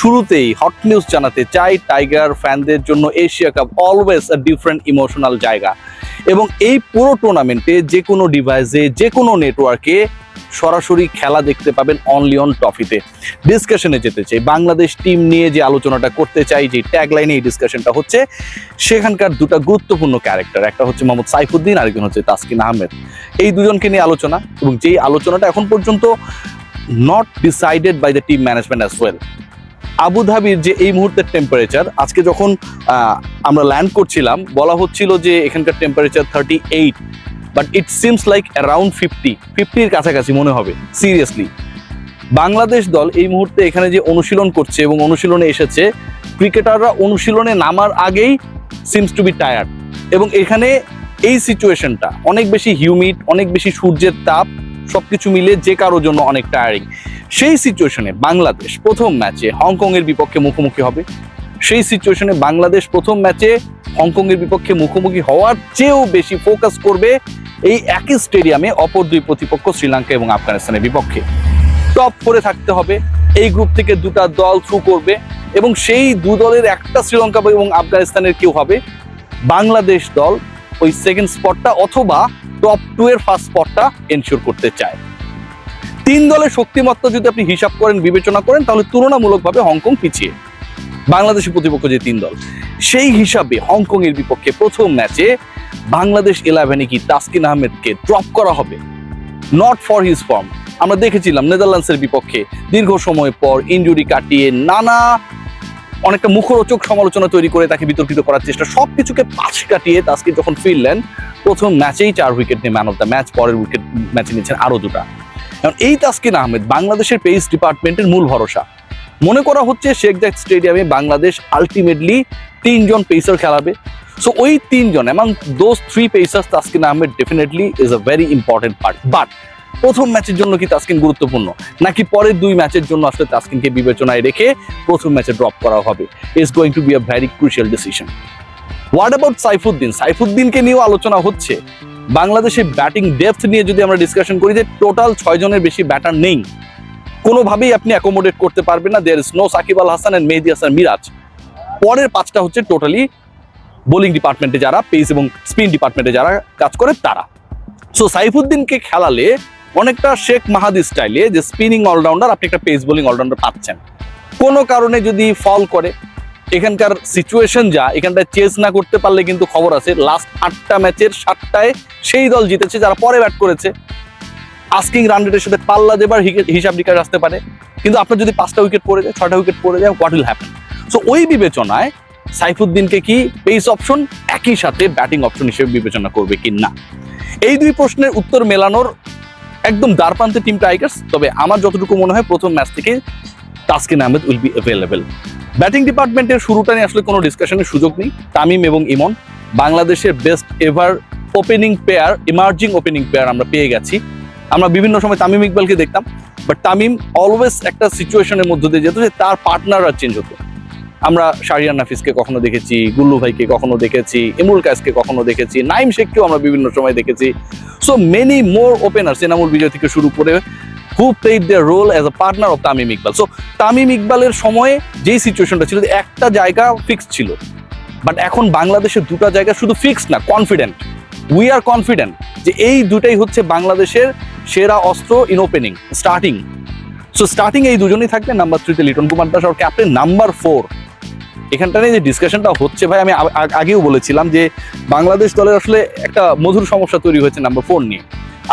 শুরুতেই hot news জানাতে চাই টাইগার ফ্যানদের জন্য Asia cup always a different emotional জায়গা। এবং এই পুরো টুর্নামেন্টে যে কোনো ডিভাইসে যে কোনো নেটওয়ার্কে সরাসরি খেলা দেখতে পাবেন অনলি অন ট্রফিতে ডিসকাশনে যেতে চাই। বাংলাদেশ টিম নিয়ে যে আলোচনাটা করতে চাই, যে ট্যাগলাইনে এই ডিসকাশনটা হচ্ছে, সেখানকার দুটো গুরুত্বপূর্ণ ক্যারেক্টার একটা হচ্ছে মোহাম্মদ সাইফুদ্দিন, আরেকজন হচ্ছে তাসকিন আহমেদ। এই দুজনকে নিয়ে আলোচনা, এবং যেই আলোচনাটা এখন পর্যন্ত not decided by the team management as well আবুধাবির যে এই মুহূর্তের টেম্পারেচার আজকে যখন আমরা ল্যান্ড করছিলাম, বলা হচ্ছিল যে এখানকার temperature thirty eight but it seems like around fifty ফিফটির কাছাকাছি মনে হবে সিরিয়াসলি বাংলাদেশ দল এই মুহূর্তে এখানে যে অনুশীলন করছে এবং অনুশীলনে এসেছে ক্রিকেটাররা অনুশীলনে নামার আগেই সিমস টু বি টায়ার্ড এবং এখানে এই সিচুয়েশনটা অনেক বেশি হিউমিড অনেক বেশি সূর্যের তাপ সবকিছু মিলে যে কারোর জন্য অনেক টায়ারিং সেই সিচুয়েশনে বাংলাদেশ প্রথম ম্যাচে হংকং এর বিপক্ষে মুখোমুখি হবে। সেই সিচুয়েশনে বাংলাদেশ প্রথম ম্যাচে হংকং এর বিপক্ষে মুখোমুখি হওয়ার চেয়েও বেশি ফোকাস করবে এই একই স্টেডিয়ামে অপর দুই প্রতিপক্ষ শ্রীলঙ্কা এবং আফগানিস্তানের বিপক্ষে। টপ করে থাকতে হবে। এই গ্রুপ থেকে দুটা দল থ্রু করবে এবং সেই দু দলের একটা শ্রীলঙ্কা এবং আফগানিস্তানের কেউ হবে। বাংলাদেশ দল ওই সেকেন্ড স্পটটা অথবা টপ টু এর ফার্স্ট স্পটটা এনশিওর করতে চায়। তিন দলের শক্তিমত্তা যদি আপনি হিসাব করেন, বিবেচনা করেন, তাহলে তুলনামূলকভাবে হংকং পিছিয়ে। বাংলাদেশের প্রতিপক্ষ যে তিন দল, সেই হিসাবে হংকং এর বিপক্ষে প্রথম ম্যাচে বাংলাদেশ ইলেভেনে কি তাসকিন আহমেদকে ড্রপ করা হবে? নট ফর হিজ ফর্ম আমরা দেখেছিলাম নেদারল্যান্ডসের বিপক্ষে দীর্ঘ সময় পর ইনজুরি কাটিয়ে নানা অনেকটা মুখরোচক সমালোচনা তৈরি করে তাকে বিতর্কিত করার চেষ্টা। সবকিছুকে পাশ কাটিয়ে তাসকিন যখন ফিরলেন, প্রথম ম্যাচেই চার উইকেট নিয়ে ম্যান অফ দ্য ম্যাচ পরের উইকেট ম্যাচে নিয়েছেন আরও দুটা। কারণ এই তাসকিন আহমেদ বাংলাদেশের পেস ডিপার্টমেন্টের মূল ভরসা। মনে করা হচ্ছে শেখ জাদ স্টেডিয়ামে বাংলাদেশ আলটিমেটলি তিনজন পেসার খেলাবে। সো ওই তিনজন এবং those three pacers Taskin Ahmed definitely is a very important part but প্রথম ম্যাচের জন্য কি তাসকিন গুরুত্বপূর্ণ? নাকি পরের দুই ম্যাচের জন্য আসলে তাসকিনকে বিবেচনায় রেখে প্রথম ম্যাচে ড্রপ করা হবে? Is going to be a very crucial decision what about Saifuddin? সাইফুদ্দিনকে নিয়েও আলোচনা হচ্ছে। বাংলাদেশের ব্যাটিং ডেপথ নিয়ে যদি আমরা ডিসকাশন করি যে টোটাল ছয় জনের বেশি ব্যাটার নেই, কোনোভাবেই আপনি অ্যাকোমোডেট করতে পারবেন না। There is no Shakib Al Hasan and Mehedi Hasan Miraz. পরের পাঁচটা হচ্ছে টোটালি বোলিং ডিপার্টমেন্টে যারা পেস এবং স্পিন ডিপার্টমেন্টে যারা কাজ করে তারা। সো সাইফুদ্দিনকে খেলালে অনেকটা শেখ মাহাদি স্টাইলে যে স্পিনিং অলরাউন্ডার আপনি একটা পেস বোলিং অলরাউন্ডার পাচ্ছেন। কোনো কারণে যদি ফল করে, এখানকার সিচুয়েশন যা, এখানটায় চেস না করতে পারলে কিন্তু খবর আছে লাস্ট আটটা ম্যাচের সাতটায় সেই দল জিতেছে, যারা পরে ব্যাট করেছে। আস্কিং রান রেটের সাথে পাল্লা দেবার হিসাব নিকাশ আসতে পারে। কিন্তু আপনার যদি পাঁচটা উইকেট পড়ে যায় ছটা উইকেট পড়ে যায় হোয়াট উইল হ্যাপেন সো ওই বিবেচনায় সাইফুদ্দিনকে কি পেস অপশন একই সাথে ব্যাটিং অপশন হিসেবে বিবেচনা করবে কি না এই দুই প্রশ্নের উত্তর মেলানোর একদম দ্বারপ্রান্তে টিম টাইগার্স তবে আমার যতটুকু মনে হয় প্রথম ম্যাচ থেকে Taskin Ahmed will be available batting ডিপার্টমেন্টের শুরুটা নিয়ে আসলে কোনো ডিসকাশনের সুযোগ নেই। তামিম এবং ইমন, বাংলাদেশের best ever opening pair emerging opening pair আমরা পেয়ে গেছি। আমরা বিভিন্ন সময় তামিম ইকবালকে দেখতাম বাট তামিম অলওয়েজ একটা সিচুয়েশনের মধ্যে দিয়ে যেত যে তার পার্টনাররা চেঞ্জ হতো। আমরা শারিয়ান নাফিসকে কখনো দেখেছি, গুল্লু ভাইকে কখনো দেখেছি, ইমরুল কাসকে কখনো দেখেছি নাইম শেখকেও আমরা বিভিন্ন সময় দেখেছি। So many more opener Enamul Bijoy থেকে শুরু করে who played their role as a partner of Tamim Iqbal. So Tamim ইকবালের সময়ে যেই সিচুয়েশনটা ছিল, একটা জায়গা ফিক্সড ছিল। বাট এখন বাংলাদেশের দুটো জায়গা শুধু ফিক্সড না কনফিডেন্ট উই আর কনফিডেন্ট যে এই দুটাই হচ্ছে বাংলাদেশের সেরা অস্ত্র in opening starting so starting এই দুজনেই থাকবে নাম্বার থ্রিতে লিটন কুমার দাস আর ক্যাপ্টেন নাম্বার ফোর এখানটা নিয়ে যে ডিসকাশনটা হচ্ছে ভাই, আমি আগেও বলেছিলাম যে বাংলাদেশ দলের আসলে একটা মধুর সমস্যা তৈরি হয়েছে নাম্বার ফোর নিয়ে।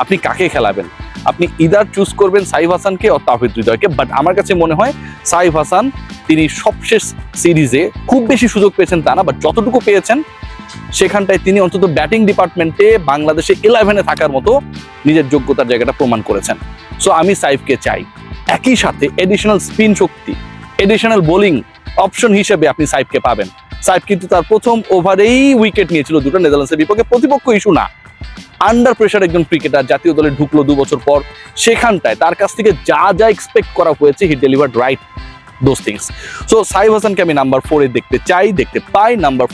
আপনি কাকে খেলাবেন? আপনি ইদার চুজ করবেন সাইফ হাসানকে ও তাহিদ হৃদয়কে বাট আমার কাছে মনে হয় সাইফ হাসান তিনি সবশেষ সিরিজে খুব বেশি সুযোগ পেয়েছেন তা না বাট যতটুকু পেয়েছেন, সেখানটায় তিনি অন্তত ব্যাটিং ডিপার্টমেন্টে বাংলাদেশে ইলেভেনে থাকার মতো নিজের যোগ্যতার জায়গাটা প্রমাণ করেছেন। সো আমি সাইফকে চাই। একই সাথে এডিশনাল স্পিন শক্তি এডিশনাল বোলিং অপশন হিসেবে আপনি সাইফকে পাবেন। সাইফ কিন্তু তার প্রথম ওভারেই উইকেট নিয়েছিল দুটো, নেদারল্যান্ডসের বিপক্ষে। প্রতিপক্ষ ইস্যু না। আন্ডার প্রেশার একজন ক্রিকেটার জাতীয় দলে ঢুকলো দু বছর পর। সেখানটায় তার কাছ থেকে যা যা এক্সপেক্ট করা হয়েছে he delivered right those things so Saif হাসানকে আমি নাম্বার ফোরে দেখতে চাই, দেখতে পাই। নাম্বার